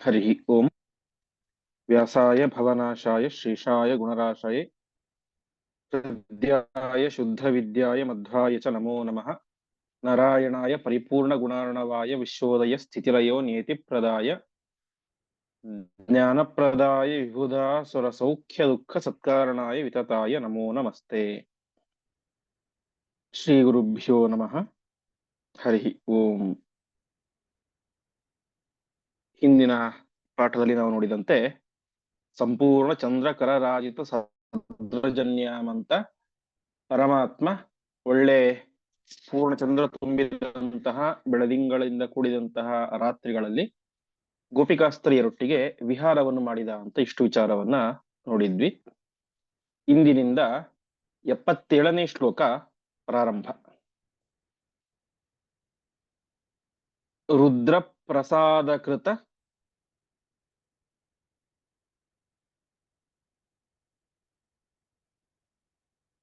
हरि ओम्। व्यासाय भवनाशाय शेषाय, गुणराशाय शुद्ध विद्याय मध्वाय च नमो नमः। नारायणाय, परिपूर्णगुणार्णवाय, विश्वोदय, स्थितिलयो नियतिप्रदाय ज्ञानप्रदाय विबुधा सुरसौख्यदुःखसत्कारणाय वितताय, नमो नमस्ते। श्रीगुरुभ्यो नमः। हरि ओम। ಹಿಂದಿನ ಪಾಠದಲ್ಲಿ ನಾವು ನೋಡಿದಂತೆ ಸಂಪೂರ್ಣ ಚಂದ್ರಕರ ರಾಜಿತ ಸಾರ್ವಜನ್ಯಾಮಂತ ಪರಮಾತ್ಮ ಒಳ್ಳೆ ಪೂರ್ಣ ಚಂದ್ರ ತುಂಬಿದಂತಹ ಬೆಳದಿಂಗಳಿಂದ ಕೂಡಿದಂತಹ ರಾತ್ರಿಗಳಲ್ಲಿ ಗೋಪಿಕಾಸ್ತ್ರೀಯರೊಟ್ಟಿಗೆ ವಿಹಾರವನ್ನು ಮಾಡಿದ ಅಂತ ಇಷ್ಟು ವಿಚಾರವನ್ನ ನೋಡಿದ್ವಿ. ಇಂದಿನಿಂದ ಎಪ್ಪತ್ತೇಳನೇ ಶ್ಲೋಕ ಪ್ರಾರಂಭ. ರುದ್ರಪ್ರಸಾದಕೃತ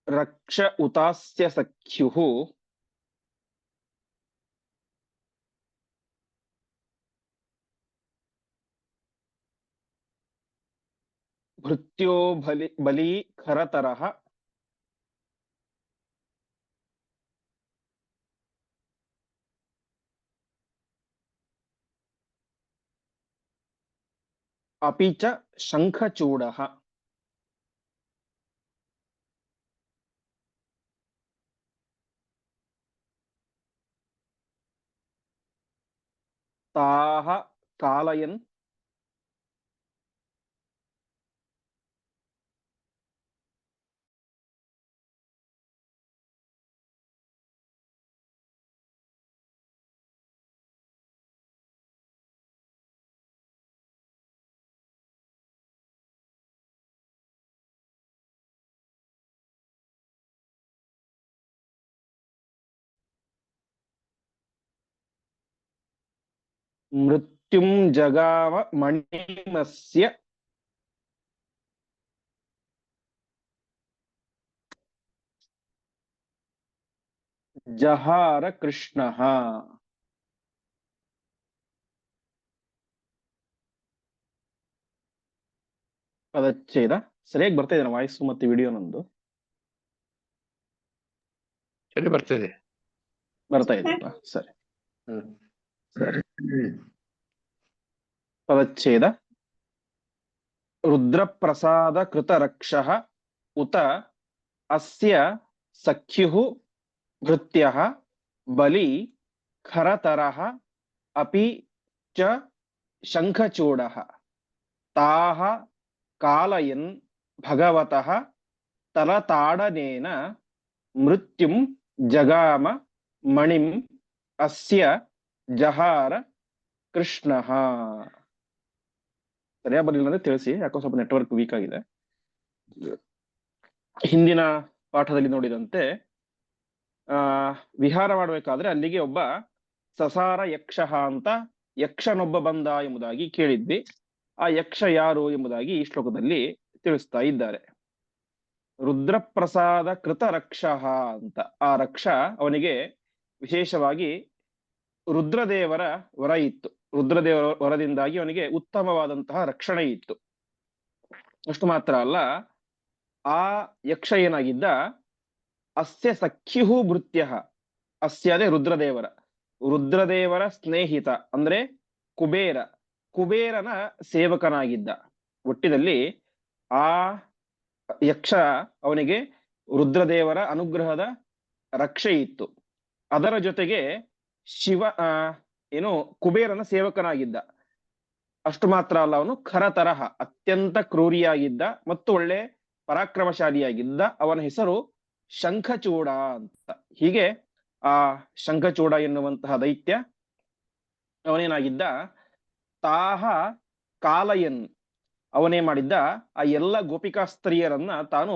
रक्ष उतास्य सख्यु। भृत्यो बलि बली खरतर अपि च शङ्खचूडः। தாஹ காலயன் మృత్యుం జగామ మణిమస్య జహార కృష్ణ ಪದಚ್ಛೇದ ಸರಿಯಾಗಿ ಬರ್ತಾ ಇದೆ ವಾಯ್ಸ್ ಮತ್ತೆ ವಿಡಿಯೋ ನಂದು ಸರಿ ಬರ್ತಾ ಇದೆ ಬರ್ತಾ ಇದೆ ಸರಿ ಸರಿ ಪದಚ್ಛೇದ ರುದ್ರಪ್ರಸಾದ ಕೃತರಕ್ಷಃ ಉತ ಅಸ್ಯ ಸಖ್ಯುಃ ಭೃತ್ಯಃ ಬಲಿ ಖರತರಃ ಅಪಿ ಚ ಶಂಖಚೂಡಃ ತಾಹ ಕಾಲಯನ್ ಭಗವತಃ ತಲತಾಡನೇನ ಮೃತ್ಯುಂ ಜಗಾಮ ಮಣಿಂ ಅಸ್ಯ ಜಹಾರ ಕೃಷ್ಣ ಸರಿಯಾ ಬರಲಿಲ್ಲ ಅಂದ್ರೆ ತಿಳಿಸಿ, ಯಾಕೋ ಸ್ವಲ್ಪ ನೆಟ್ವರ್ಕ್ ವೀಕ್ ಆಗಿದೆ. ಹಿಂದಿನ ಪಾಠದಲ್ಲಿ ನೋಡಿದಂತೆ, ಆ, ವಿಹಾರ ಮಾಡಬೇಕಾದ್ರೆ ಅಲ್ಲಿಗೆ ಒಬ್ಬ ಸಸಾರ ಯಕ್ಷ ಅಂತ ಯಕ್ಷನೊಬ್ಬ ಬಂದ ಎಂಬುದಾಗಿ ಕೇಳಿದ್ವಿ. ಆ ಯಕ್ಷ ಯಾರು ಎಂಬುದಾಗಿ ಈ ಶ್ಲೋಕದಲ್ಲಿ ತಿಳಿಸ್ತಾ ಇದ್ದಾರೆ. ರುದ್ರಪ್ರಸಾದ ಕೃತ ರಕ್ಷ ಅಂತ. ಆ ರಕ್ಷ ಅವನಿಗೆ ವಿಶೇಷವಾಗಿ ರುದ್ರದೇವರ ವರ ಇತ್ತು. ರುದ್ರದೇವರ ವರದಿಂದಾಗಿ ಅವನಿಗೆ ಉತ್ತಮವಾದಂತಹ ರಕ್ಷಣೆ ಇತ್ತು. ಅಷ್ಟು ಮಾತ್ರ ಅಲ್ಲ, ಆ ಯಕ್ಷ ಏನಾಗಿದ್ದ? ಅಸ್ಯ ಸಖ್ಯುಹು ಭೃತ್ಯ ಅಸ್ಯದೇ ರುದ್ರದೇವರ. ರುದ್ರದೇವರ ಸ್ನೇಹಿತ, ಅಂದ್ರೆ ಕುಬೇರ. ಕುಬೇರನ ಸೇವಕನಾಗಿದ್ದ. ಒಟ್ಟಿನಲ್ಲಿ ಆ ಯಕ್ಷ ಅವನಿಗೆ ರುದ್ರದೇವರ ಅನುಗ್ರಹದ ರಕ್ಷೆ ಇತ್ತು. ಅದರ ಜೊತೆಗೆ ಶಿವ ಏನು ಕುಬೇರನ ಸೇವಕನಾಗಿದ್ದ. ಅಷ್ಟು ಮಾತ್ರ ಅಲ್ಲ ಅವನು ಖರತರಹ, ಅತ್ಯಂತ ಕ್ರೂರಿಯಾಗಿದ್ದ ಮತ್ತು ಒಳ್ಳೆ ಪರಾಕ್ರಮಶಾಲಿಯಾಗಿದ್ದ. ಅವನ ಹೆಸರು ಶಂಖಚೂಡ ಅಂತ. ಹೀಗೆ ಆ ಶಂಖಚೂಡ ಎನ್ನುವಂತಹ ದೈತ್ಯ ಅವನೇನಾಗಿದ್ದ? ತಾಹ ಕಾಲಯನ್ ಅವನೇ ಮಾಡಿದ್ದ ಆ ಎಲ್ಲ ಗೋಪಿಕಾ ಸ್ತ್ರೀಯರನ್ನ ತಾನು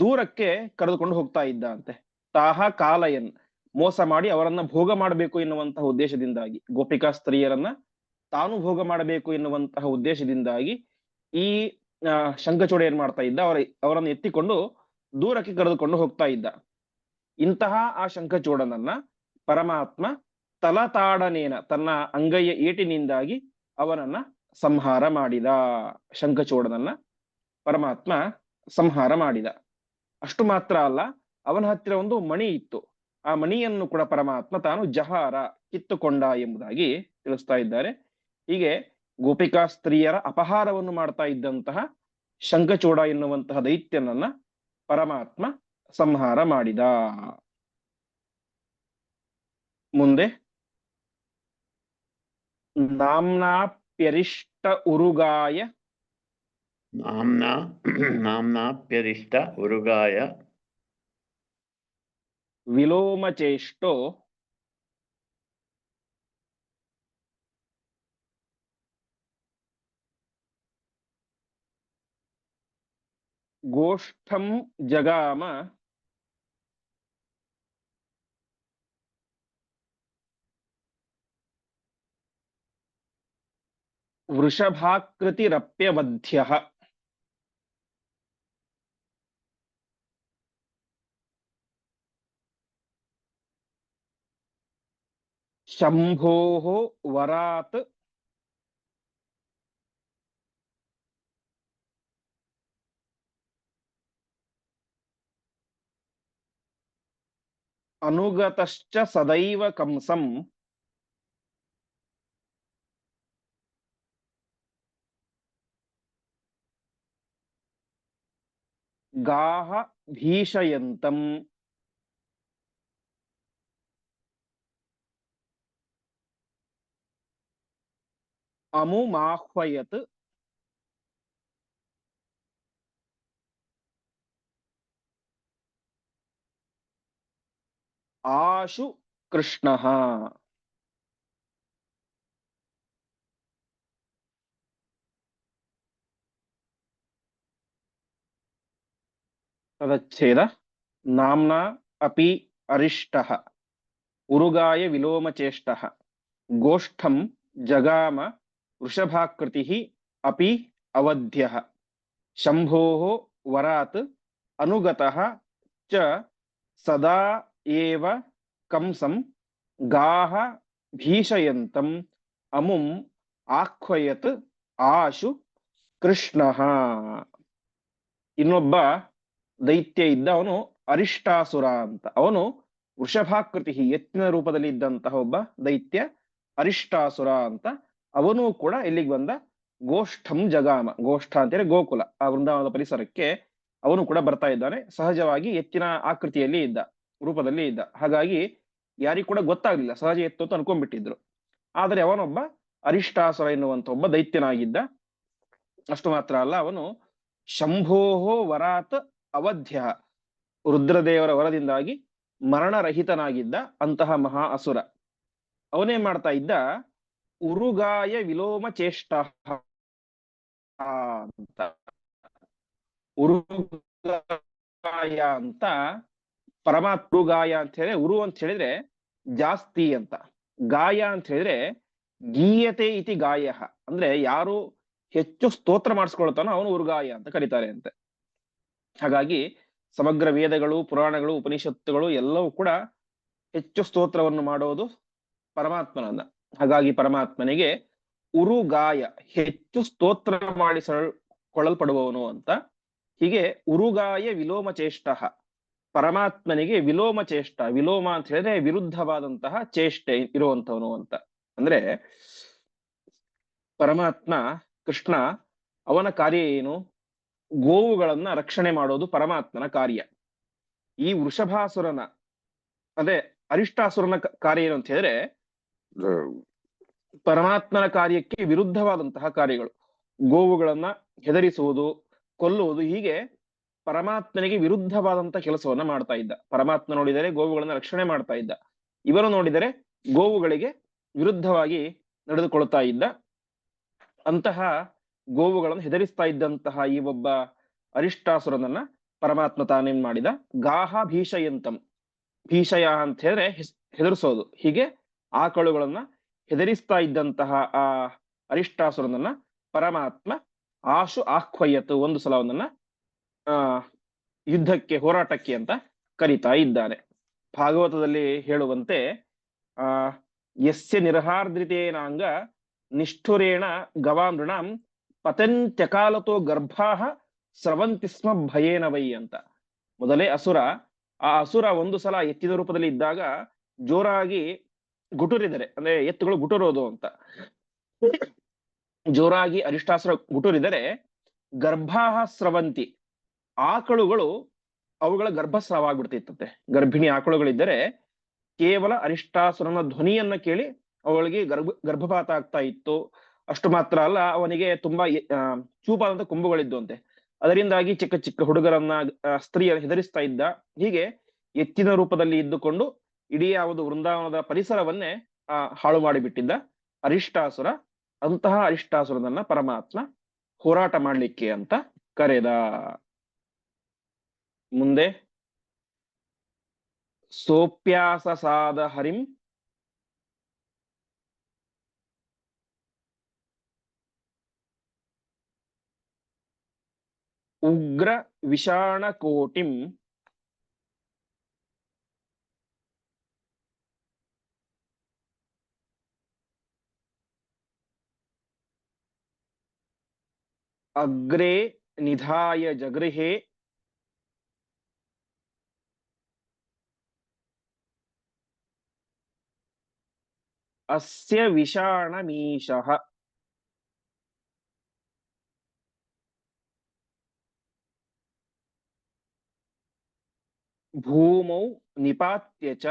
ದೂರಕ್ಕೆ ಕರೆದುಕೊಂಡು ಹೋಗ್ತಾ ಇದ್ದ ಅಂತೆ. ತಾಹ ಕಾಲಯನ್. ಮೋಸ ಮಾಡಿ ಅವರನ್ನ ಭೋಗ ಮಾಡಬೇಕು ಎನ್ನುವಂತಹ ಉದ್ದೇಶದಿಂದಾಗಿ, ಗೋಪಿಕಾ ಸ್ತ್ರೀಯರನ್ನ ತಾನು ಭೋಗ ಮಾಡಬೇಕು ಎನ್ನುವಂತಹ ಉದ್ದೇಶದಿಂದಾಗಿ ಈ ಶಂಖಚೂಡ ಏನ್ ಮಾಡ್ತಾ ಇದ್ದ, ಅವರ, ಅವರನ್ನು ಎತ್ತಿಕೊಂಡು ದೂರಕ್ಕೆ ಕರೆದುಕೊಂಡು ಹೋಗ್ತಾ ಇದ್ದ. ಇಂತಹ ಆ ಶಂಖಚೂಡನನ್ನ ಪರಮಾತ್ಮ ತಲತಾಡನೇನ, ತನ್ನ ಅಂಗೈಯ ಏಟಿನಿಂದಾಗಿ ಅವನನ್ನ ಸಂಹಾರ ಮಾಡಿದ. ಶಂಖಚೂಡನನ್ನ ಪರಮಾತ್ಮ ಸಂಹಾರ ಮಾಡಿದ. ಅಷ್ಟು ಮಾತ್ರ ಅಲ್ಲ, ಅವನ ಹತ್ತಿರ ಒಂದು ಮಣಿ ಇತ್ತು. ಆ ಮಣಿಯನ್ನು ಕೂಡ ಪರಮಾತ್ಮ ತಾನು ಜಹಾರ ಕಿತ್ತುಕೊಂಡ ಎಂಬುದಾಗಿ ತಿಳಿಸ್ತಾ ಇದ್ದಾರೆ. ಹೀಗೆ ಗೋಪಿಕಾ ಸ್ತ್ರೀಯರ ಅಪಹಾರವನ್ನು ಮಾಡ್ತಾ ಇದ್ದಂತಹ ಶಂಖಚೂಡ ಎನ್ನುವಂತಹ ದೈತ್ಯನನ್ನ ಪರಮಾತ್ಮ ಸಂಹಾರ ಮಾಡಿದ. ಮುಂದೆ ನಾಮ್ನಾಪ್ಯರಿಷ್ಟ ಉರುಗಾಯ. ನಾಮ್ನಾ ನಾಮ್ನಾಪ್ಯರಿಷ್ಟ ಉರುಗಾಯ. ವಿಲೋಮಚೇಷ್ಟೋ ಗೋಷ್ಠಂ ಜಗಾಮ ವೃಷಭಾಕೃತಿರಪ್ಯವಧ್ಯ शम्भोः वरात् अनुगतश्च सदैव कंसम्। गाः भीषयन्तम्। ಅಮುಮಾಹ್ವಯತ್ ಆಶು ಕೃಷ್ಣ ತದಚ್ಛೇದ ನಾಮ್ನಾ ಅಪಿ ಅರಿಷ್ಟಃ ಉರುಗಾಯ ವಿಲೋಮಚೇಷ್ಟಃ ಗೋಷ್ಠಂ ಜಗಾಮ ವೃಷಭಾಕೃತಿಃ ಅಪಿ ಅವಧ್ಯ. ಶಂಭೋ ವರಾತ್ ಅನುಗತಃ ಚ ಸದಾ ಏವ ಕಂಸಂ ಗಾಹ ಭೀಷಯಂತಂ ಅಮುಂ ಆಖ್ವಯತ್ ಆಶು ಕೃಷ್ಣ. ಇನ್ನೊಬ್ಬ ದೈತ್ಯ ಇದ್ದ ಅವನು ಅರಿಷ್ಟಾಸುರ ಅಂತ. ಅವನು ವೃಷಭಾಕೃತಿ ಯತ್ನ ರೂಪದಲ್ಲಿ ಇದ್ದಂತಹ ಒಬ್ಬ ದೈತ್ಯ ಅರಿಷ್ಟಾಸುರ ಅಂತ. ಅವನು ಕೂಡ ಇಲ್ಲಿಗೆ ಬಂದ ಗೋಷ್ಠಂ ಜಗಾಮ, ಗೋಷ್ಠ ಅಂತೇಳಿ ಗೋಕುಲ ಆ ವೃಂದಾವನದ ಪರಿಸರಕ್ಕೆ ಅವನು ಕೂಡ ಬರ್ತಾ ಇದ್ದಾನೆ. ಸಹಜವಾಗಿ ಎತ್ತಿನ ಆಕೃತಿಯಲ್ಲಿ ಇದ್ದ, ರೂಪದಲ್ಲಿ ಇದ್ದ. ಹಾಗಾಗಿ ಯಾರಿಗೂ ಕೂಡ ಗೊತ್ತಾಗ್ಲಿಲ್ಲ, ಸಹಜ ಎತ್ತು ಅಂತ ಅನ್ಕೊಂಡ್ಬಿಟ್ಟಿದ್ರು. ಆದರೆ ಅವನೊಬ್ಬ ಅರಿಷ್ಟಾಸುರ ಎನ್ನುವಂತ ಒಬ್ಬ ದೈತ್ಯನಾಗಿದ್ದ. ಅಷ್ಟು ಮಾತ್ರ ಅಲ್ಲ, ಅವನು ಶಂಭೋಹೋ ವರಾತ್ ಅವಧ್ಯ, ರುದ್ರದೇವರ ವರದಿಂದಾಗಿ ಮರಣರಹಿತನಾಗಿದ್ದ ಅಂತಹ ಮಹಾ ಅಸುರ. ಅವನೇ ಮಾಡ್ತಾ ಇದ್ದ? ಉರುಗಾಯ ವಿಲೋಮ ಚೇಷ್ಟ ಅಂತ. ಉರುಗಾಯ ಅಂತ, ಪರಮಾತ್ಮ ಉರುಗಾಯ ಅಂತ ಹೇಳಿದ್ರೆ, ಉರು ಅಂತ ಹೇಳಿದ್ರೆ ಜಾಸ್ತಿ ಅಂತ. ಗಾಯ ಅಂತ ಹೇಳಿದ್ರೆ ಗೀಯತೆ ಇತಿ ಗಾಯ. ಅಂದ್ರೆ ಯಾರು ಹೆಚ್ಚು ಸ್ತೋತ್ರ ಮಾಡಿಸ್ಕೊಳ್ತಾನೋ ಅವನು ಉರುಗಾಯ ಅಂತ ಕರೀತಾರೆ ಅಂತೆ. ಹಾಗಾಗಿ ಸಮಗ್ರ ವೇದಗಳು, ಪುರಾಣಗಳು, ಉಪನಿಷತ್ತುಗಳು ಎಲ್ಲವೂ ಕೂಡ ಹೆಚ್ಚು ಸ್ತೋತ್ರವನ್ನು ಮಾಡೋದು ಪರಮಾತ್ಮನನ್ನ. ಹಾಗಾಗಿ ಪರಮಾತ್ಮನಿಗೆ ಉರುಗಾಯ ಹೆಚ್ಚು ಸ್ತೋತ್ರ ಮಾಡಿಸಕೊಳ್ಳಲ್ಪಡುವವನು ಅಂತ. ಹೀಗೆ ಉರುಗಾಯ ವಿಲೋಮ ಚೇಷ್ಟ. ಪರಮಾತ್ಮನಿಗೆ ವಿಲೋಮ ಚೇಷ್ಟ, ವಿಲೋಮ ಅಂತ ಹೇಳಿದ್ರೆ ವಿರುದ್ಧವಾದಂತಹ ಚೇಷ್ಟೆ ಇರುವಂತವನು ಅಂತ. ಅಂದ್ರೆ ಪರಮಾತ್ಮ, ಕೃಷ್ಣ ಅವನ ಕಾರ್ಯ ಏನು? ಗೋವುಗಳನ್ನ ರಕ್ಷಣೆ ಮಾಡೋದು ಪರಮಾತ್ಮನ ಕಾರ್ಯ. ಈ ವೃಷಭಾಸುರನ, ಅದೇ ಅರಿಷ್ಟಾಸುರನ ಕಾರ್ಯ ಏನು ಅಂತ ಹೇಳಿದ್ರೆ ಪರಮಾತ್ಮನ ಕಾರ್ಯಕ್ಕೆ ವಿರುದ್ಧವಾದಂತಹ ಕಾರ್ಯಗಳು. ಗೋವುಗಳನ್ನ ಹೆದರಿಸುವುದು, ಕೊಲ್ಲುವುದು ಹೀಗೆ ಪರಮಾತ್ಮನಿಗೆ ವಿರುದ್ಧವಾದಂತ ಕೆಲಸವನ್ನ ಮಾಡ್ತಾ ಇದ್ದ. ಪರಮಾತ್ಮ ನೋಡಿದರೆ ಗೋವುಗಳನ್ನ ರಕ್ಷಣೆ ಮಾಡ್ತಾ ಇದ್ದ. ಇವನು ನೋಡಿದರೆ ಗೋವುಗಳಿಗೆ ವಿರುದ್ಧವಾಗಿ ನಡೆದುಕೊಳ್ತಾ ಇದ್ದ. ಅಂತಹ ಗೋವುಗಳನ್ನು ಹೆದರಿಸ್ತಾ ಇದ್ದಂತಹ ಈ ಒಬ್ಬ ಅರಿಷ್ಟಾಸುರನನ್ನ ಪರಮಾತ್ಮ ತಾನೇನ್ ಮಾಡಿದ? ಗಾಹ ಭೀಷಯಂತಂ. ಭೀಷಯ ಅಂತ ಹೇಳಿದ್ರೆ ಹೆದರಿಸೋದು. ಹೀಗೆ ಆಕಳುಗಳನ್ನ ಹೆದರಿಸ್ತಾ ಇದ್ದಂತಹ, ಆ, ಅರಿಷ್ಟಾಸುರನನ್ನ ಪರಮಾತ್ಮ ಆಶು ಆಹ್ವಯತ್ ಒಂದು ಸಲ ಅವನನ್ನ ಯುದ್ಧಕ್ಕೆ, ಹೋರಾಟಕ್ಕೆ ಅಂತ ಕರಿತಾ ಇದ್ದಾನೆ. ಭಾಗವತದಲ್ಲಿ ಹೇಳುವಂತೆ, ಆ, ಯಸ್ಯ ನಿರ್ಹಾರ್ದ್ರಿತೇನಾಂಗ ನಿಷ್ಠುರೇಣ ಗವಾಮೃಣಾಂ ಪತಂತ್ಯಕಾಲತೋ ಗರ್ಭಾಹ ಸ್ರವಂತಿ ಸ್ಮ ಭಯೇನ ವೈ ಅಂತ. ಮೊದಲೇ ಅಸುರ, ಆ ಅಸುರ ಒಂದು ಸಲ ಎತ್ತಿದ ರೂಪದಲ್ಲಿ ಇದ್ದಾಗ ಜೋರಾಗಿ ಗುಟುರಿದರೆ ಅಂದ್ರೆ ಎತ್ತುಗಳು ಗುಟುರೋದು ಅಂತ. ಜೋರಾಗಿ ಅರಿಷ್ಟಾಸುರ ಗುಟುರಿದರೆ ಗರ್ಭಾಹ ಸ್ರವಂತಿ. ಆಕಳುಗಳು ಅವುಗಳ ಗರ್ಭಸ್ರಾವ ಆಗ್ಬಿಡ್ತಿತ್ತಂತೆ ಗರ್ಭಿಣಿ ಆಕಳುಗಳಿದ್ದರೆ ಕೇವಲ ಅರಿಷ್ಟಾಸುರನ ಧ್ವನಿಯನ್ನ ಕೇಳಿ ಅವಳಿಗೆ ಗರ್ಭ, ಗರ್ಭಪಾತ ಆಗ್ತಾ ಇತ್ತು. ಅಷ್ಟು ಮಾತ್ರ ಅಲ್ಲ, ಅವನಿಗೆ ತುಂಬಾ ಚೂಪಾದಂತ ಕೊಂಬುಗಳಿದ್ದು ಅಂತೆ. ಅದರಿಂದಾಗಿ ಚಿಕ್ಕ ಚಿಕ್ಕ ಹುಡುಗರನ್ನ ಸ್ತ್ರೀಯ ಹೆದರಿಸ್ತಾ ಇದ್ದ. ಹೀಗೆ ಎತ್ತಿನ ರೂಪದಲ್ಲಿ ಇದ್ದುಕೊಂಡು ಇಡೀ ಯಾವುದು ವೃಂದಾವನದ ಪರಿಸರವನ್ನೇ, ಆ, ಹಾಳು ಮಾಡಿಬಿಟ್ಟಿದ್ದ ಅರಿಷ್ಟಾಸುರ, ಅಂತಹ ಅರಿಷ್ಟಾಸುರನನ್ನ ಪರಮಾತ್ಮ ಹೋರಾಟ ಮಾಡ್ಲಿಕ್ಕೆ ಅಂತ ಕರೆದ. ಮುಂದೆ, ಸೋಪ್ಯಾಸ ಸಾದ ಹರಿಂ, ಉಗ್ರ ವಿಷಾಣ ಕೋಟಿಂ ಅಗ್ರೆ ನಿಧಾಯ ಜಗೃಹೆ ಅಸ್ಯ ವಿಷಾಣಮೀಶಃ ಭೂಮೌ ನಿಪಾತ್ಯ ಚ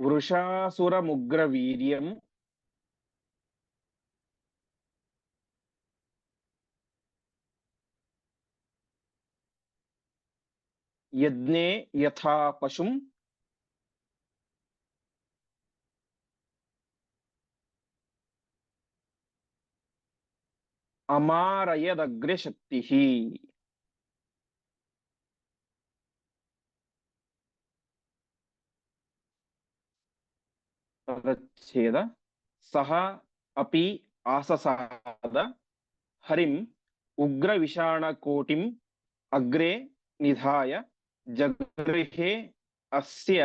वृषासुरमुग्रवीर्यं यज्ञे यथा पशुं अमारयदग्रशक्तिः। ಶಕ್ತಿ ಪದಚ್ಛೇದ ಸಹ ಅಪಿ ಆಸಸಾದ ಹರಿಂ ಉಗ್ರ ವಿಷಾಣ ಕೋಟಿಂ ಅಗ್ರೆ ನಿಧಾಯ ಜಗೃಹೆ ಅಸ್ಯ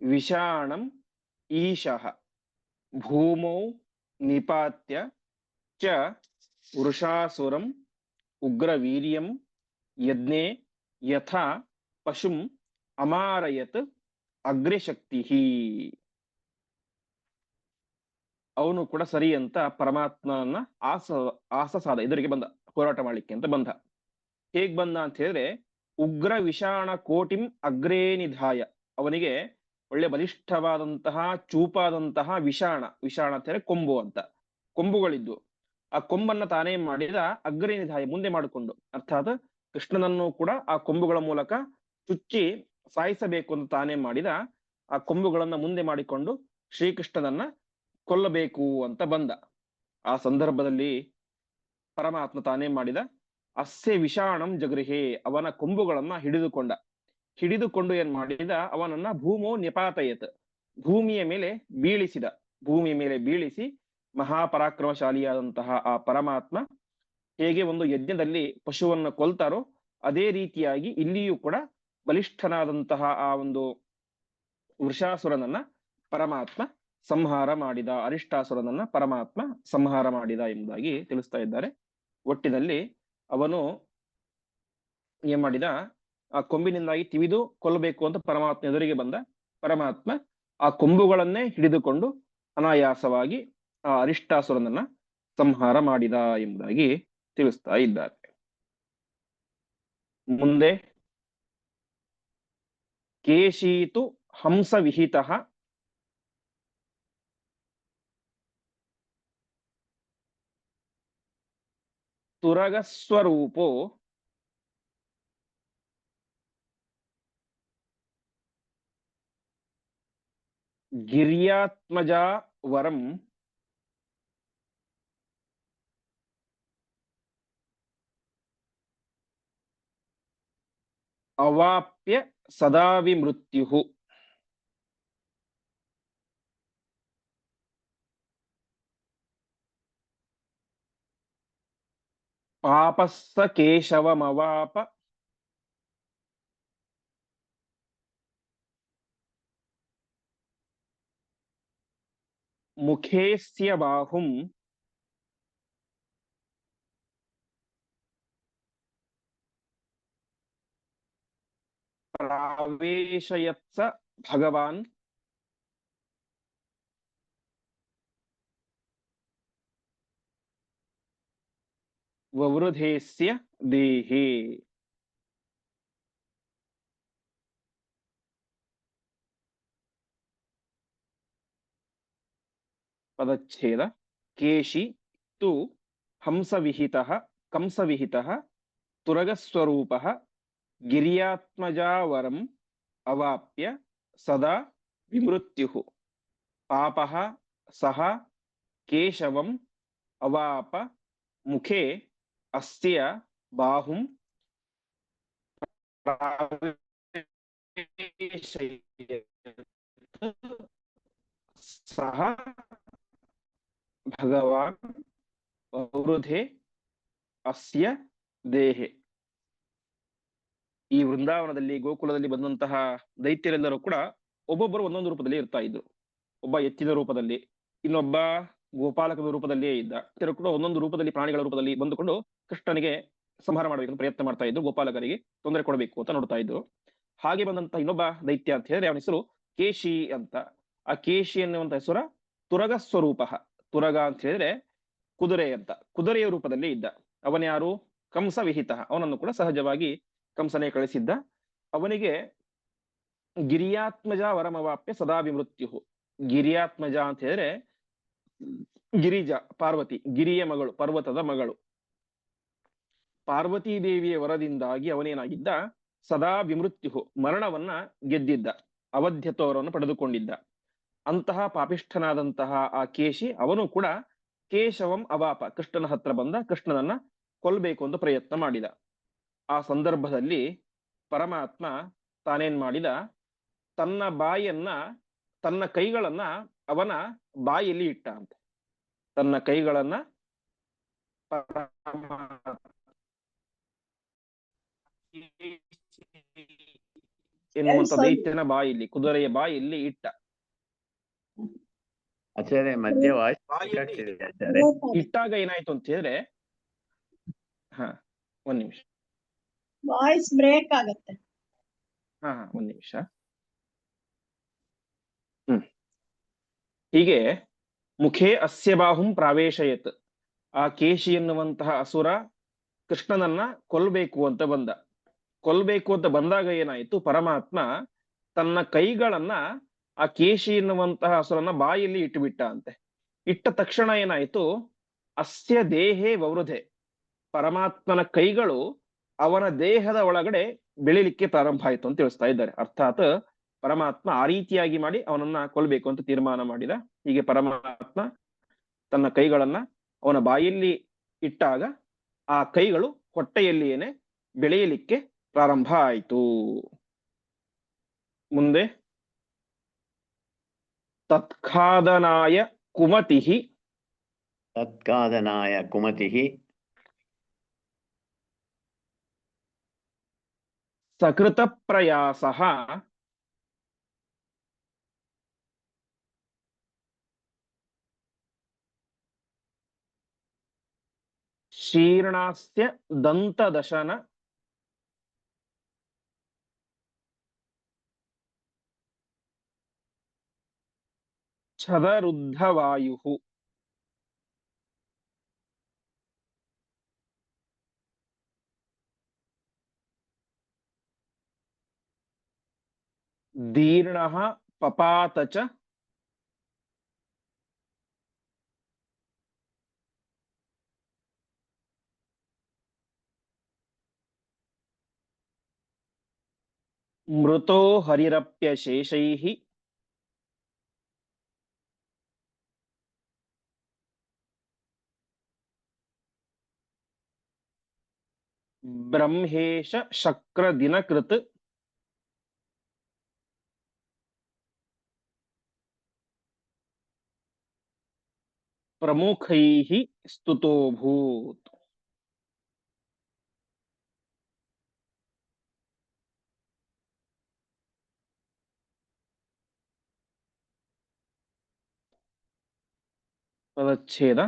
ವಿಷಾಣಂ ಈಶಃ ಭೂಮೌ ನಿಪಾತ್ಯ ಚ ವೃಷಾಸುರಂ ಉಗ್ರವೀರ್ಯಂ ಯಜ್ಞೆ ಯಥಾ ಅವನು ಕೂಡ ಸರಿ ಅಂತ ಪರಮಾತ್ಮನ ಆಸ, ಆಸಸಾದ, ಎದುರಿಗೆ ಬಂದ, ಹೋರಾಟ ಮಾಡ್ಲಿಕ್ಕೆ ಅಂತ ಬಂದ. ಹೇಗ್ ಬಂದ ಅಂತ ಹೇಳಿದ್ರೆ, ಉಗ್ರ ವಿಷಾಣ ಕೋಟಿಂ ಅಗ್ರೇ ನಿಧಾಯ. ಅವನಿಗೆ ಒಳ್ಳೆ ಬಲಿಷ್ಠವಾದಂತಹ, ಚೂಪಾದಂತಹ ವಿಷಾಣ ವಿಷಾಣ ಅಂತ ಹೇಳಿ ಕೊಂಬು ಅಂತ. ಕೊಂಬುಗಳಿದ್ದು. ಆ ಕೊಂಬನ್ನ ತಾನೇ ಮಾಡಿದ ಅಗ್ರೇ ನಿಧಾಯ ಮುಂದೆ ಮಾಡಿಕೊಂಡು. ಅರ್ಥಾತ್ ಕೃಷ್ಣನನ್ನು ಕೂಡ ಆ ಕೊಂಬುಗಳ ಮೂಲಕ ಚುಚ್ಚಿ ಸಾಯಿಸಬೇಕು ಅಂತ ತಾನೇ ಮಾಡಿದ ಆ ಕೊಂಬುಗಳನ್ನ ಮುಂದೆ ಮಾಡಿಕೊಂಡು ಶ್ರೀಕೃಷ್ಣನನ್ನ ಕೊಲ್ಲಬೇಕು ಅಂತ ಬಂದ. ಆ ಸಂದರ್ಭದಲ್ಲಿ ಪರಮಾತ್ಮ ತಾನೇ ಮಾಡಿದ ಅಸ್ಸೆ ವಿಷಾಣಂ ಜಗೃಹೆ ಅವನ ಕೊಂಬುಗಳನ್ನ ಹಿಡಿದುಕೊಂಡ. ಹಿಡಿದುಕೊಂಡು ಏನ್ ಮಾಡಿದ? ಅವನನ್ನ ಭೂಮೋ ನಿಪಾತಯತ್, ಭೂಮಿಯ ಮೇಲೆ ಬೀಳಿಸಿದ. ಭೂಮಿಯ ಮೇಲೆ ಬೀಳಿಸಿ ಮಹಾಪರಾಕ್ರಮಶಾಲಿಯಾದಂತಹ ಆ ಪರಮಾತ್ಮ ಹೇಗೆ ಒಂದು ಯಜ್ಞದಲ್ಲಿ ಪಶುವನ್ನು ಕೊಲ್ತಾರೋ ಅದೇ ರೀತಿಯಾಗಿ ಇಲ್ಲಿಯೂ ಕೂಡ ಬಲಿಷ್ಠನಾದಂತಹ ಆ ಒಂದು ವೃಷಾಸುರನನ್ನ ಪರಮಾತ್ಮ ಸಂಹಾರ ಮಾಡಿದ ಅರಿಷ್ಟಾಸುರನನ್ನ ಪರಮಾತ್ಮ ಸಂಹಾರ ಮಾಡಿದ ಎಂಬುದಾಗಿ ತಿಳಿಸ್ತಾ ಇದ್ದಾರೆ. ಒಟ್ಟಿನಲ್ಲಿ ಅವನು ಏನ್ ಮಾಡಿದ? ಆ ಕೊಂಬಿನಿಂದಾಗಿ ತಿವಿದು ಕೊಲ್ಲಬೇಕು ಅಂತ ಪರಮಾತ್ಮ ಎದುರಿಗೆ ಬಂದ ಪರಮಾತ್ಮ ಆ ಕೊಂಬುಗಳನ್ನೇ ಹಿಡಿದುಕೊಂಡು ಅನಾಯಾಸವಾಗಿ ಆ ಅರಿಷ್ಟಾಸುರನನ್ನ ಸಂಹಾರ ಮಾಡಿದ ಎಂಬುದಾಗಿ ತಿಳಿಸ್ತಾ ಇದ್ದಾರೆ. ಮುಂದೆ ಕೇಶೀತು ಹಂಸ ವಿಹಿತ ತುರಗಸ್ವರೂಪೋ ಗಿರ್ಯಾತ್ಮಜಾ ವರಂ ಅವಾಪ್ಯ ಸದಾ ವಿಮೃತ್ಯು पापस्स केशवमवाप। मुखेस्य बाहुम्। प्रावेशयत्स भगवान्। ವವೃಧೇಸ್ಯ ದೇಹೇ ಪದಚ್ಛೇದ ಕೇಶಿ ತು ಹಂಸವಿಹಿತಃ ಕಂಸವಿಹಿತಃ ತುರಗಸ್ವರೂಪಃ ಗಿರ್ಯಾತ್ಮಜಾವರಂ ಅವಾಪ್ಯ ಸದಾ ವಿಮೃತ್ಯುಃ ಪಾಪಃ ಸಹ ಕೇಶವಂ ಅವಾಪ ಮುಖೇ ಅಸ್ಯ ಬಾಹುಂ ಸಹ ಭಗವಾನ್ ವೃಧೆ ಅಸ್ಯ ದೇಹೆ ಈ ವೃಂದಾವನದಲ್ಲಿ ಗೋಕುಲದಲ್ಲಿ ಬಂದಂತಹ ದೈತ್ಯರೆಲ್ಲರೂ ಕೂಡ ಒಬ್ಬೊಬ್ಬರು ಒಂದೊಂದು ರೂಪದಲ್ಲಿ ಇರ್ತಾ ಇದ್ರು. ಒಬ್ಬ ಎತ್ತಿನ ರೂಪದಲ್ಲಿ, ಇನ್ನೊಬ್ಬ ಗೋಪಾಲಕನ ರೂಪದಲ್ಲಿಯೇ ಇದ್ದ. ಕೂಡ ಒಂದೊಂದು ರೂಪದಲ್ಲಿ, ಪ್ರಾಣಿಗಳ ರೂಪದಲ್ಲಿ ಬಂದುಕೊಂಡು ಕೃಷ್ಣನಿಗೆ ಸಂಹಾರ ಮಾಡಬೇಕು ಪ್ರಯತ್ನ ಮಾಡ್ತಾ ಇದ್ರು ಗೋಪಾಲಕರಿಗೆ ತೊಂದರೆ ಕೊಡಬೇಕು ಅಂತ ನೋಡ್ತಾ ಇದ್ರು ಹಾಗೆ ಬಂದಂತ ಇನ್ನೊಬ್ಬ ದೈತ್ಯ ಅಂತ ಹೇಳಿದ್ರೆ, ಅವನ ಹೆಸರು ಕೇಶಿ ಅಂತ. ಆ ಕೇಶಿ ಎನ್ನುವಂತ ಹೆಸರ ತುರಗ ಸ್ವರೂಪ. ತುರಗ ಅಂತ ಹೇಳಿದ್ರೆ ಕುದುರೆ ಅಂತ. ಕುದುರೆಯ ರೂಪದಲ್ಲಿ ಇದ್ದ. ಅವನ ಯಾರು? ಕಂಸ ವಿಹಿತ. ಅವನನ್ನು ಕೂಡ ಸಹಜವಾಗಿ ಕಂಸನೇ ಕಳಿಸಿದ್ದ. ಅವನಿಗೆ ಗಿರಿಯಾತ್ಮಜ ವರಮವಾಪ್ಯ ಸದಾ ವಿಮೃತ್ಯು ಗಿರಿಯಾತ್ಮಜ ಅಂತ ಹೇಳಿದ್ರೆ, ಗಿರಿಜಾ ಪಾರ್ವತಿ, ಗಿರಿಯ ಮಗಳು, ಪರ್ವತದ ಮಗಳು. ಪಾರ್ವತೀ ದೇವಿಯ ವರದಿಂದಾಗಿ ಅವನೇನಾಗಿದ್ದ? ಸದಾ ವಿಮೃತ್ಯು ಮರಣವನ್ನ ಗೆದ್ದಿದ್ದ ಅವಧ್ಯತ್ವವನ್ನು ಪಡೆದುಕೊಂಡಿದ್ದ. ಅಂತಹ ಪಾಪಿಷ್ಠನಾದಂತಹ ಆ ಕೇಶಿ, ಅವನು ಕೂಡ ಕೇಶವಂ ಅವಾಪ, ಕೃಷ್ಣನ ಹತ್ರ ಬಂದ, ಕೃಷ್ಣನನ್ನ ಕೊಲ್ಬೇಕು ಅಂತ ಪ್ರಯತ್ನ ಮಾಡಿದ. ಆ ಸಂದರ್ಭದಲ್ಲಿ ಪರಮಾತ್ಮ ತಾನೇನ್ ಮಾಡಿದ? ತನ್ನ ಬಾಯನ್ನ, ತನ್ನ ಕೈಗಳನ್ನ ಅವನ ಬಾಯಲ್ಲಿ ಇಟ್ಟ ಅಂತೆ. ತನ್ನ ಕೈಗಳನ್ನ ಎನ್ನುವಂತ ದೈತ್ಯನ ಬಾಯಿಲಿ ಕುದುರೆಯ ಇಲ್ಲಿ ಇಟ್ಟ. ಆಚಾರ್ಯ ಮಧ್ಯ ವಾಯ್ಸ್ ಇಟ್ಟಾಗ ಏನಾಯ್ತು ಅಂತ ಹೇಳಿದ್ರೆ ಹಾ ಒಂದ್ ನಿಮಿಷ. ವಾಯ್ಸ್ ಬ್ರೇಕ್ ಆಗತ್ತೆ. ಹಾ ಹಾ ಒಂದ್ ನಿಮಿಷ. ಹ್ಮ್. ಹೀಗೆ ಮುಖೇ ಅಸ್ಯ ಬಾಹುಂ ಪ್ರಾವೇಶಯತ್. ಆ ಕೇಶಿ ಎನ್ನುವಂತಹ ಅಸುರ ಕೃಷ್ಣನನ್ನ ಕೊಲ್ಬೇಕು ಅಂತ ಬಂದ. ಕೊಲ್ಬೇಕು ಅಂತ ಬಂದಾಗ ಏನಾಯ್ತು? ಪರಮಾತ್ಮ ತನ್ನ ಕೈಗಳನ್ನ ಆ ಕೇಶಿ ಎನ್ನುವಂತಹ ಹಸುರನ್ನ ಬಾಯಲ್ಲಿ ಇಟ್ಟುಬಿಟ್ಟ ಅಂತೆ. ಇಟ್ಟ ತಕ್ಷಣ ಏನಾಯ್ತು? ಅಸ್ಯ ದೇಹೇ ವವೃಧೆ. ಪರಮಾತ್ಮನ ಕೈಗಳು ಅವನ ದೇಹದ ಒಳಗಡೆ ಬೆಳಿಲಿಕ್ಕೆ ಪ್ರಾರಂಭ ಆಯ್ತು ಅಂತ ತಿಳಿಸ್ತಾ ಇದ್ದಾರೆ. ಅರ್ಥಾತ್ ಪರಮಾತ್ಮ ಆ ರೀತಿಯಾಗಿ ಮಾಡಿ ಅವನನ್ನ ಕೊಲ್ಬೇಕು ಅಂತ ತೀರ್ಮಾನ ಮಾಡಿದ. ಹೀಗೆ ಪರಮಾತ್ಮ ತನ್ನ ಕೈಗಳನ್ನ ಅವನ ಬಾಯಲ್ಲಿ ಇಟ್ಟಾಗ ಆ ಕೈಗಳು ಹೊಟ್ಟೆಯಲ್ಲಿಯೇನೆ ಬೆಳೆಯಲಿಕ್ಕೆ ಪ್ರಾರಂಭ ಆಯಿತು ಮುಂದೆ ತತ್ಖಾದನಾಯ ಕುಮತಿಹಿ ತತ್ಕಾದನಾಯ ಕುಮತಿಃ ಸಕೃತ ಪ್ರಯಾಸ ಶೀರ್ಣಾಸ್ಯ ದಂತದಶನ क्षदरुद्धवायुः दीर्ण पपात च। मृतो हरिरप्यशेषैः। ब्रह्मेश शक्रदिनकृत। प्रमुखैः स्तुतोऽभूत्। तदच्छेद।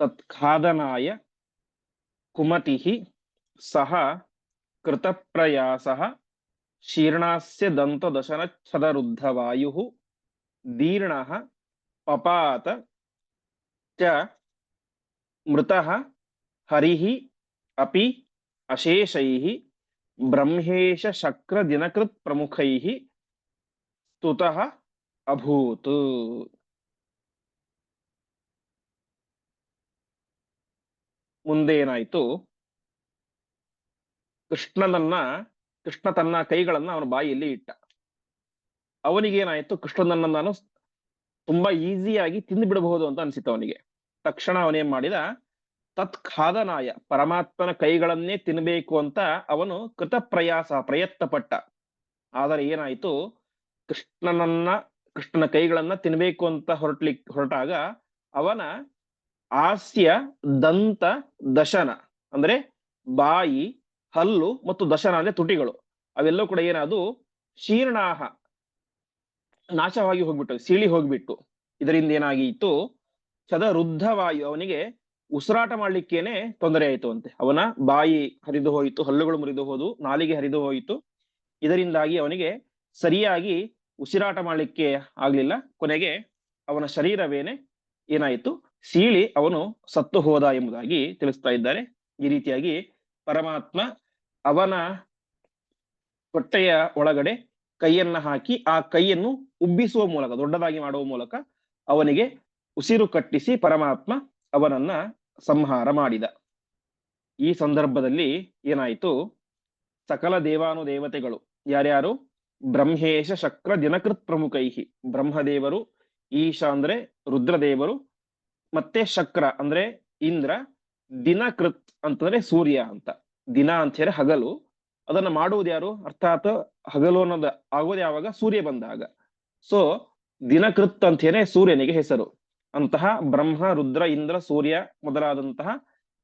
तत्खादनाय कुमतिः। ಕುಮತಿಃ ಸಹ ಕೃತಪ್ರಯಾಸಃ ಶೀರ್ಣಾಸ್ಯ ದಂತದಶನಚ್ಛದರುದ್ಧವಾಯುಃ ದೀರ್ಣಃ ಪಪಾತ ಚ ಮೃತಃ ಹರಿಃ ಅಪಿ ಅಶೇಷೈಃ ಬ್ರಹ್ಮೇಶ ಶಕ್ರ ದಿನಕೃತ್ ಪ್ರಮುಖೈಃ ಸ್ತುತಃ ಅಭೂತ್ ಮುಂದೇನಾಯ್ತು ಕೃಷ್ಣನನ್ನ, ಕೃಷ್ಣ ತನ್ನ ಕೈಗಳನ್ನ ಅವನ ಬಾಯಿಯಲ್ಲಿ ಇಟ್ಟ. ಅವನಿಗೇನಾಯ್ತು? ಕೃಷ್ಣನನ್ನ ನಾನು ತುಂಬಾ ಈಸಿಯಾಗಿ ತಿಂದು ಬಿಡಬಹುದು ಅಂತ ಅನ್ಸಿತ್ತು ಅವನಿಗೆ. ತಕ್ಷಣ ಅವನೇನ್ ಮಾಡಿದ? ತತ್ಖಾದನಾಯ, ಪರಮಾತ್ಮನ ಕೈಗಳನ್ನೇ ತಿನ್ಬೇಕು ಅಂತ ಅವನು ಕೃತ ಪ್ರಯಾಸ ಪ್ರಯತ್ನ ಆದರೆ ಏನಾಯ್ತು? ಕೃಷ್ಣನನ್ನ, ಕೃಷ್ಣನ ಕೈಗಳನ್ನ ತಿನ್ಬೇಕು ಅಂತ ಹೊರಟ್ಲಿಕ್, ಹೊರಟಾಗ ಅವನ ಆಸ್ಯ ದಂತ, ದಶನ, ಅಂದ್ರೆ ಬಾಯಿ ಹಲ್ಲು ಮತ್ತು ದಶನ ಅಂದ್ರೆ ತುಟಿಗಳು. ಅವೆಲ್ಲವೂ ಕೂಡ ಏನದು ಶೀರ್ಣಾಹ, ನಾಶವಾಗಿ ಹೋಗ್ಬಿಟ್ಟು ಸೀಳಿ ಹೋಗ್ಬಿಟ್ಟು. ಇದರಿಂದ ಏನಾಗಿತ್ತು ಚದ ರುದ್ಧವಾಯು ಅವನಿಗೆ ಉಸಿರಾಟ ಮಾಡ್ಲಿಕ್ಕೇನೆ ತೊಂದರೆ ಆಯಿತು ಅಂತೆ. ಅವನ ಬಾಯಿ ಹರಿದು ಹೋಯಿತು, ಹಲ್ಲುಗಳು ಮುರಿದು ಹೋದು, ನಾಲಿಗೆ ಹರಿದು ಹೋಯಿತು. ಇದರಿಂದಾಗಿ ಅವನಿಗೆ ಸರಿಯಾಗಿ ಉಸಿರಾಟ ಮಾಡ್ಲಿಕ್ಕೆ ಆಗ್ಲಿಲ್ಲ. ಕೊನೆಗೆ ಅವನ ಶರೀರವೇನೆ ಏನಾಯಿತು? ಸೀಳಿ ಅವನು ಸತ್ತು ಹೋದ ಎಂಬುದಾಗಿ ತಿಳಿಸ್ತಾ ಇದ್ದಾರೆ. ಈ ರೀತಿಯಾಗಿ ಪರಮಾತ್ಮ ಅವನ ಹೊಟ್ಟೆಯ ಒಳಗಡೆ ಕೈಯನ್ನ ಹಾಕಿ ಆ ಕೈಯನ್ನು ಉಬ್ಬಿಸುವ ಮೂಲಕ, ದೊಡ್ಡದಾಗಿ ಮಾಡುವ ಮೂಲಕ ಅವನಿಗೆ ಉಸಿರು ಕಟ್ಟಿಸಿ ಪರಮಾತ್ಮ ಅವನನ್ನ ಸಂಹಾರ ಮಾಡಿದ. ಈ ಸಂದರ್ಭದಲ್ಲಿ ಏನಾಯಿತು? ಸಕಲ ದೇವಾನು ದೇವತೆಗಳು ಯಾರ್ಯಾರು? ಬ್ರಹ್ಮೇಶ ಶಕ್ರ ದಿನಕೃತ್ ಪ್ರಮುಖೈಹಿ. ಬ್ರಹ್ಮದೇವರು ಈಶ ಅಂದ್ರೆ ರುದ್ರದೇವರು, ಮತ್ತೆ ಶಕ್ರ ಅಂದ್ರೆ ಇಂದ್ರ, ದಿನಕೃತ್ ಅಂತಂದ್ರೆ ಸೂರ್ಯ ಅಂತ. ದಿನ ಅಂತ ಹೇಳಿ ಹಗಲು. ಅದನ್ನ ಮಾಡುವುದು ಯಾರು? ಅರ್ಥಾತ್ ಹಗಲು ಅನ್ನೋದು ಆಗೋದು ಯಾವಾಗ ಸೂರ್ಯ ಬಂದಾಗ. ಸೊ ದಿನಕೃತ್ ಅಂತ ಹೇಳಿ ಸೂರ್ಯನಿಗೆ ಹೆಸರು. ಅಂತಹ ಬ್ರಹ್ಮ, ರುದ್ರ, ಇಂದ್ರ, ಸೂರ್ಯ ಮೊದಲಾದಂತಹ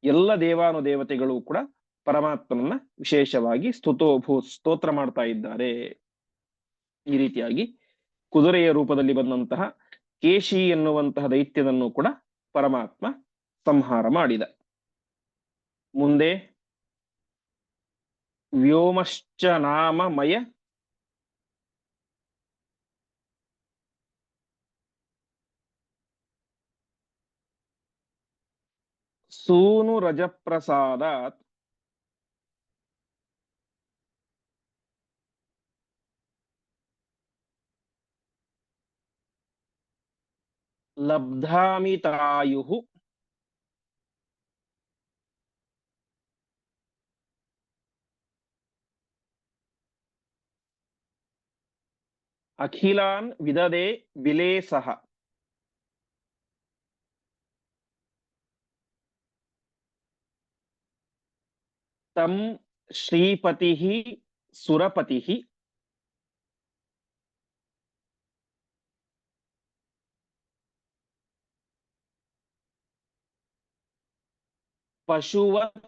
ಎಲ್ಲ ದೇವಾನು ದೇವತೆಗಳು ಕೂಡ ಪರಮಾತ್ಮನನ್ನ ವಿಶೇಷವಾಗಿ ಸ್ತುತೋಭೂ ಸ್ತೋತ್ರ ಮಾಡ್ತಾ ಇದ್ದಾರೆ. ಈ ರೀತಿಯಾಗಿ ಕುದುರೆಯ ರೂಪದಲ್ಲಿ ಬಂದಂತಹ ಕೇಶಿ ಎನ್ನುವಂತಹ ದೈತ್ಯನನ್ನು ಕೂಡ ಪರಮಾತ್ಮ ಸಂಹಾರ ಮಾಡಿದ. ಮುಂದೆ व्योमश्च सूनुरज प्रसाद लब्धामितायुः। ಅಖಿಲಾನ್ ವಿದದೆ ಬಿಲೇ ಸಹ ತಂ ಶ್ರೀಪತಿ ಸುರಪತಿ ಪಶುವತ್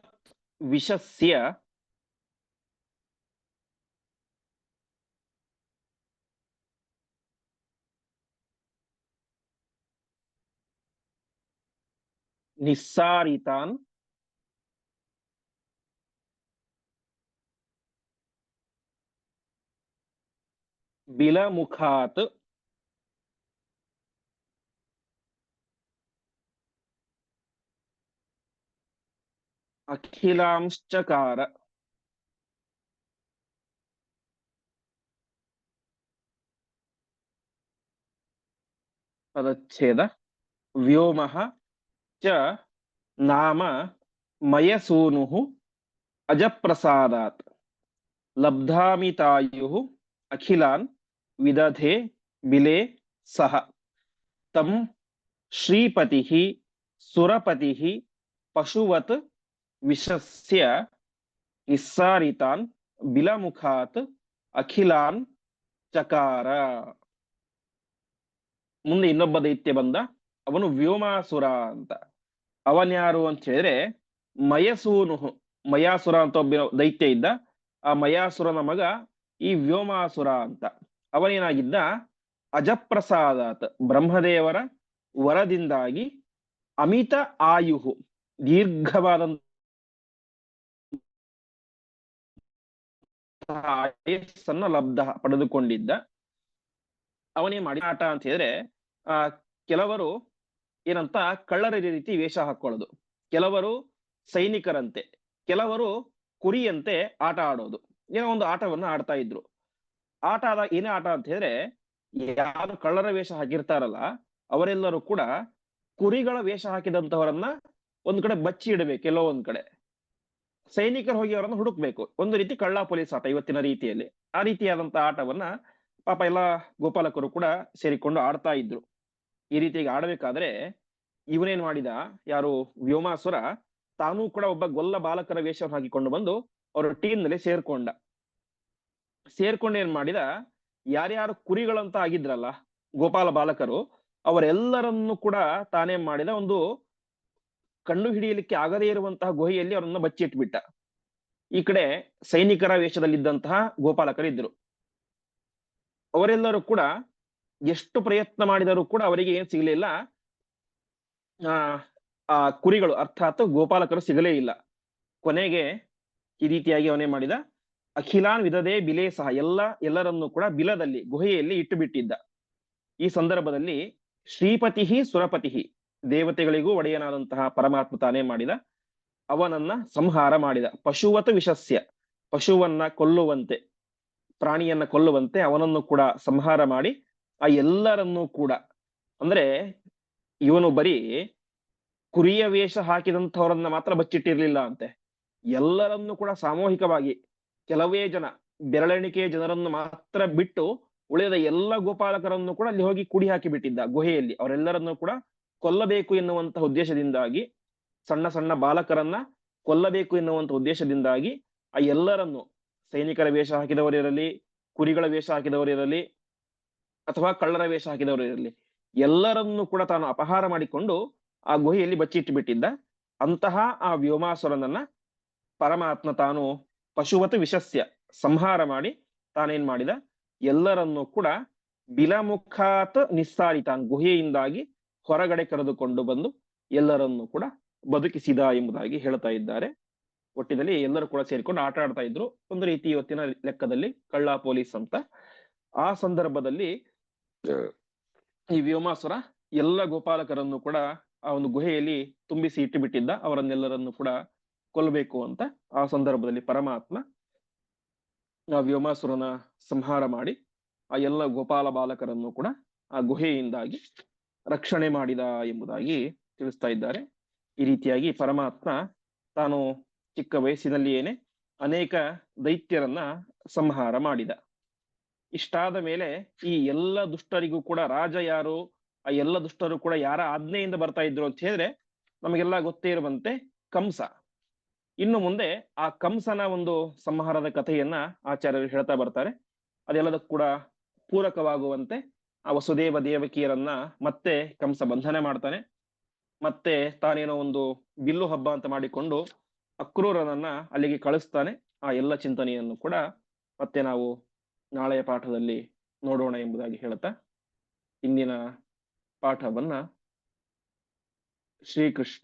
निस्सारितान बिला मुखात अखिलांशकार पदच्छेद। व्योमः। ಚ ನಾಮ ಮಯಸೂನುಃ ಅಜಪ್ರಸಾದಾತ್ ಲಬ್ಧಾಮಿತಾಯುಃ ಅಖಿಲಾನ್ ವಿದಧೆ ಬಿಲೆ ಸಹ ತಂ ಶ್ರೀಪತಿಃ ಸುರಪತಿಃ ಪಶುವತ್ ವಿಷಸ್ಯ ನಿಸ್ಸಾರಿತಾನ್ ಬಿಲಮುಖಾತ್ ಅಖಿಲಾನ್ ಚಕಾರ ಮುಂದೆ ಇನ್ನೊಬ್ಬ ದೈತ್ಯ ಬಂದ, ಅವನು ವ್ಯೋಮಾಸುರ ಅಂತ. ಅವನ್ಯಾರು ಅಂತ ಹೇಳಿದ್ರೆ ಮಯಸೂನು, ಮಯಾಸುರ ಅಂತ ಒಬ್ಬ ದೈತ್ಯ ಇದ್ದ. ಆ ಮಯಾಸುರನ ಮಗ ಈ ವ್ಯೋಮಾಸುರ ಅಂತ. ಅವನೇನಾಗಿದ್ದ? ಅಜಪ್ರಸಾದಾತ್, ಬ್ರಹ್ಮದೇವರ ವರದಿಂದಾಗಿ ಅಮಿತ ಆಯುಹು, ದೀರ್ಘವಾದಂತಹ ಆಯಸ್ಸನ್ನ ಲಬ್ಧ ಪಡೆದುಕೊಂಡಿದ್ದ. ಅವನೇ ಮಾಡಿ ಆಟ ಅಂತ ಹೇಳಿದ್ರೆ, ಆ, ಕೆಲವರು ಏನಂತ ಕಳ್ಳರ ರೀತಿ ವೇಷ ಹಾಕೊಳ್ಳೋದು. ಕೆಲವರು ಸೈನಿಕರಂತೆ, ಕೆಲವರು ಕುರಿಯಂತೆ ಆಟ ಆಡೋದು. ಏನೋ ಒಂದು ಆಟವನ್ನ ಆಡ್ತಾ ಇದ್ರು. ಆಟ ಆದ, ಏನೇ ಆಟ ಅಂತ ಹೇಳಿದ್ರೆ, ಯಾರು ಕಳ್ಳರ ವೇಷ ಹಾಕಿರ್ತಾರಲ್ಲ, ಅವರೆಲ್ಲರೂ ಕೂಡ ಕುರಿಗಳ ವೇಷ ಹಾಕಿದಂತವರನ್ನ ಒಂದ್ ಕಡೆ ಬಚ್ಚಿ ಇಡಬೇಕು, ಎಲ್ಲೋ ಒಂದ್ ಕಡೆ. ಸೈನಿಕರು ಹೋಗಿ ಅವರನ್ನು ಹುಡುಕ್ಬೇಕು. ಒಂದು ರೀತಿ ಕಳ್ಳ ಪೊಲೀಸ್ ಆಟ ಇವತ್ತಿನ ರೀತಿಯಲ್ಲಿ. ಆ ರೀತಿಯಾದಂತ ಆಟವನ್ನ ಪಾಪ ಎಲ್ಲ ಗೋಪಾಲಕರು ಕೂಡ ಸೇರಿಕೊಂಡು ಆಡ್ತಾ ಇದ್ರು. ಈ ರೀತಿಯಾಗಿ ಆಡಬೇಕಾದ್ರೆ ಇವನೇನ್ ಮಾಡಿದ? ಯಾರು? ವ್ಯೋಮಾಸುರ. ತಾನೂ ಕೂಡ ಒಬ್ಬ ಗೊಲ್ಲ ಬಾಲಕರ ವೇಷವನ್ನು ಹಾಕಿಕೊಂಡು ಬಂದು ಅವರ ಟೀಮ್ನಲ್ಲಿ ಸೇರ್ಕೊಂಡ. ಸೇರ್ಕೊಂಡು ಏನ್ ಮಾಡಿದ? ಯಾರ್ಯಾರು ಕುರಿಗಳಂತ ಆಗಿದ್ರಲ್ಲ, ಗೋಪಾಲ ಬಾಲಕರು, ಅವರೆಲ್ಲರನ್ನು ಕೂಡ ತಾನೇ ಮಾಡಿದ ಒಂದು ಕಂಡು ಹಿಡಿಯಲಿಕ್ಕೆ ಆಗದೇ ಇರುವಂತಹ ಗುಹೆಯಲ್ಲಿ ಅವರನ್ನ ಬಚ್ಚಿಟ್ಬಿಟ್ಟ. ಈ ಕಡೆ ಸೈನಿಕರ ವೇಷದಲ್ಲಿದ್ದಂತಹ ಗೋಪಾಲಕರಿದ್ದರು. ಅವರೆಲ್ಲರೂ ಕೂಡ ಎಷ್ಟು ಪ್ರಯತ್ನ ಮಾಡಿದರೂ ಕೂಡ ಅವರಿಗೆ ಏನ್ ಸಿಗಲಿಲ್ಲ ಆ ಕುರಿಗಳು ಅರ್ಥಾತ್ ಗೋಪಾಲಕರು ಸಿಗಲೇ ಇಲ್ಲ. ಕೊನೆಗೆ ಈ ರೀತಿಯಾಗಿ ಅವನೇ ಮಾಡಿದ. ಅಖಿಲಾನ್ ವಿಧದೇ ಬಿಲೆ ಸಹ ಎಲ್ಲ, ಎಲ್ಲರನ್ನೂ ಕೂಡ ಬಿಲದಲ್ಲಿ, ಗುಹೆಯಲ್ಲಿ ಇಟ್ಟು ಬಿಟ್ಟಿದ್ದ ಈ ಸಂದರ್ಭದಲ್ಲಿ ಶ್ರೀಪತಿ ಸುರಪತಿ ದೇವತೆಗಳಿಗೂ ಒಡೆಯನಾದಂತಹ ಪರಮಾತ್ಮ ತಾನೇ ಮಾಡಿದ. ಅವನನ್ನ ಸಂಹಾರ ಮಾಡಿದ. ಪಶುವತ ವಿಷಸ್ಯ, ಪಶುವನ್ನ ಕೊಲ್ಲುವಂತೆ, ಪ್ರಾಣಿಯನ್ನ ಕೊಲ್ಲುವಂತೆ ಅವನನ್ನು ಕೂಡ ಸಂಹಾರ ಮಾಡಿ ಆ ಎಲ್ಲರನ್ನೂ ಕೂಡ, ಅಂದ್ರೆ ಇವನು ಬರೀ ಕುರಿಯ ವೇಷ ಹಾಕಿದಂಥವರನ್ನ ಮಾತ್ರ ಬಚ್ಚಿಟ್ಟಿರ್ಲಿಲ್ಲ ಅಂತೆ. ಎಲ್ಲರನ್ನೂ ಕೂಡ ಸಾಮೂಹಿಕವಾಗಿ ಕೆಲವೇ ಜನ ಬೆರಳೆಣಿಕೆಯ ಜನರನ್ನು ಮಾತ್ರ ಬಿಟ್ಟು ಉಳಿದ ಎಲ್ಲ ಗೋಪಾಲಕರನ್ನು ಕೂಡ ಅಲ್ಲಿ ಹೋಗಿ ಕುಡಿ ಹಾಕಿ ಬಿಟ್ಟಿದ್ದ ಗುಹೆಯಲ್ಲಿ. ಅವರೆಲ್ಲರನ್ನೂ ಕೂಡ ಕೊಲ್ಲಬೇಕು ಎನ್ನುವಂತಹ ಉದ್ದೇಶದಿಂದಾಗಿ, ಸಣ್ಣ ಸಣ್ಣ ಬಾಲಕರನ್ನ ಕೊಲ್ಲಬೇಕು ಎನ್ನುವಂತ ಉದ್ದೇಶದಿಂದಾಗಿ ಆ ಎಲ್ಲರನ್ನು, ಸೈನಿಕರ ವೇಷ ಹಾಕಿದವರಿರಲಿ, ಕುರಿಗಳ ವೇಷ ಹಾಕಿದವರಿರಲಿ ಅಥವಾ ಕಳ್ಳರ ವೇಷ ಹಾಕಿದವರು ಇರಲಿ, ಎಲ್ಲರನ್ನು ಕೂಡ ತಾನು ಅಪಹಾರ ಮಾಡಿಕೊಂಡು ಆ ಗುಹೆಯಲ್ಲಿ ಬಚ್ಚಿಟ್ಟು ಬಿಟ್ಟಿದ್ದ ಅಂತಹ ಆ ವ್ಯೋಮಾಸುರನನ್ನ ಪರಮಾತ್ಮ ತಾನು ಪಶುವತ ವಿಷಸ್ಯ ಸಂಹಾರ ಮಾಡಿ ತಾನೇನ್ ಮಾಡಿದ? ಎಲ್ಲರನ್ನೂ ಕೂಡ ಬಿಲಮುಖಾತ್ ನಿಸ್ಸಾರಿ ತಾನು ಗುಹೆಯಿಂದಾಗಿ ಹೊರಗಡೆ ಕರೆದುಕೊಂಡು ಬಂದು ಎಲ್ಲರನ್ನೂ ಕೂಡ ಬದುಕಿಸಿದ ಎಂಬುದಾಗಿ ಹೇಳ್ತಾ ಇದ್ದಾರೆ. ಒಟ್ಟಿನಲ್ಲಿ ಎಲ್ಲರೂ ಕೂಡ ಸೇರಿಕೊಂಡು ಆಟ ಆಡ್ತಾ ಇದ್ರು. ಒಂದು ರೀತಿ ಇವತ್ತಿನ ಲೆಕ್ಕದಲ್ಲಿ ಕಳ್ಳ ಪೊಲೀಸ್ ಅಂತ. ಆ ಸಂದರ್ಭದಲ್ಲಿ ಈ ವ್ಯೋಮಾಸುರ ಎಲ್ಲ ಗೋಪಾಲಕರನ್ನು ಕೂಡ ಆ ಒಂದು ಗುಹೆಯಲ್ಲಿ ತುಂಬಿಸಿ ಇಟ್ಟು ಬಿಟ್ಟಿದ್ದ ಅವರನ್ನೆಲ್ಲರನ್ನು ಕೂಡ ಕೊಲ್ಲಬೇಕು ಅಂತ ಆ ಸಂದರ್ಭದಲ್ಲಿ ಪರಮಾತ್ಮ ಆ ವ್ಯೋಮಾಸುರನ ಸಂಹಾರ ಮಾಡಿ ಆ ಎಲ್ಲ ಗೋಪಾಲ ಬಾಲಕರನ್ನು ಕೂಡ ಆ ಗುಹೆಯಿಂದಾಗಿ ರಕ್ಷಣೆ ಮಾಡಿದ ಎಂಬುದಾಗಿ ತಿಳಿಸ್ತಾ ಇದ್ದಾರೆ. ಈ ರೀತಿಯಾಗಿ ಪರಮಾತ್ಮ ತಾನು ಚಿಕ್ಕ ವಯಸ್ಸಿನಲ್ಲಿಯೇನೆ ಅನೇಕ ದೈತ್ಯರನ್ನ ಸಂಹಾರ ಮಾಡಿದ. ಇಷ್ಟಾದ ಮೇಲೆ ಈ ಎಲ್ಲ ದುಷ್ಟರಿಗೂ ಕೂಡ ರಾಜ ಯಾರು, ಆ ಎಲ್ಲ ದುಷ್ಟರು ಕೂಡ ಯಾರ ಆಜ್ಞೆಯಿಂದ ಬರ್ತಾ ಇದ್ರು ಅಂತ ಹೇಳಿದ್ರೆ ನಮಗೆಲ್ಲ ಗೊತ್ತೇ ಇರುವಂತೆ ಕಂಸ. ಇನ್ನು ಮುಂದೆ ಆ ಕಂಸನ ಒಂದು ಸಂಹಾರದ ಕಥೆಯನ್ನ ಆಚಾರ್ಯರು ಹೇಳ್ತಾ ಬರ್ತಾರೆ. ಅದೆಲ್ಲದಕ್ಕೂ ಕೂಡ ಪೂರಕವಾಗುವಂತೆ ಆ ವಸುದೇವ ದೇವಕಿಯರನ್ನ ಮತ್ತೆ ಕಂಸ ಬಂಧನೆ ಮಾಡ್ತಾನೆ. ಮತ್ತೆ ತಾನೇನೋ ಒಂದು ಬಿಲ್ಲು ಹಬ್ಬ ಅಂತ ಮಾಡಿಕೊಂಡು ಅಕ್ರೂರನನ್ನ ಅಲ್ಲಿಗೆ ಕಳಿಸ್ತಾನೆ. ಆ ಎಲ್ಲ ಚಿಂತನೆಯನ್ನು ಕೂಡ ಮತ್ತೆ ನಾವು ನಾಳೆಯ ಪಾಠದಲ್ಲಿ ನೋಡೋಣ ಎಂಬುದಾಗಿ ಹೇಳುತ್ತಾ ಇಂದಿನ ಪಾಠವನ್ನ ಶ್ರೀಕೃಷ್ಣ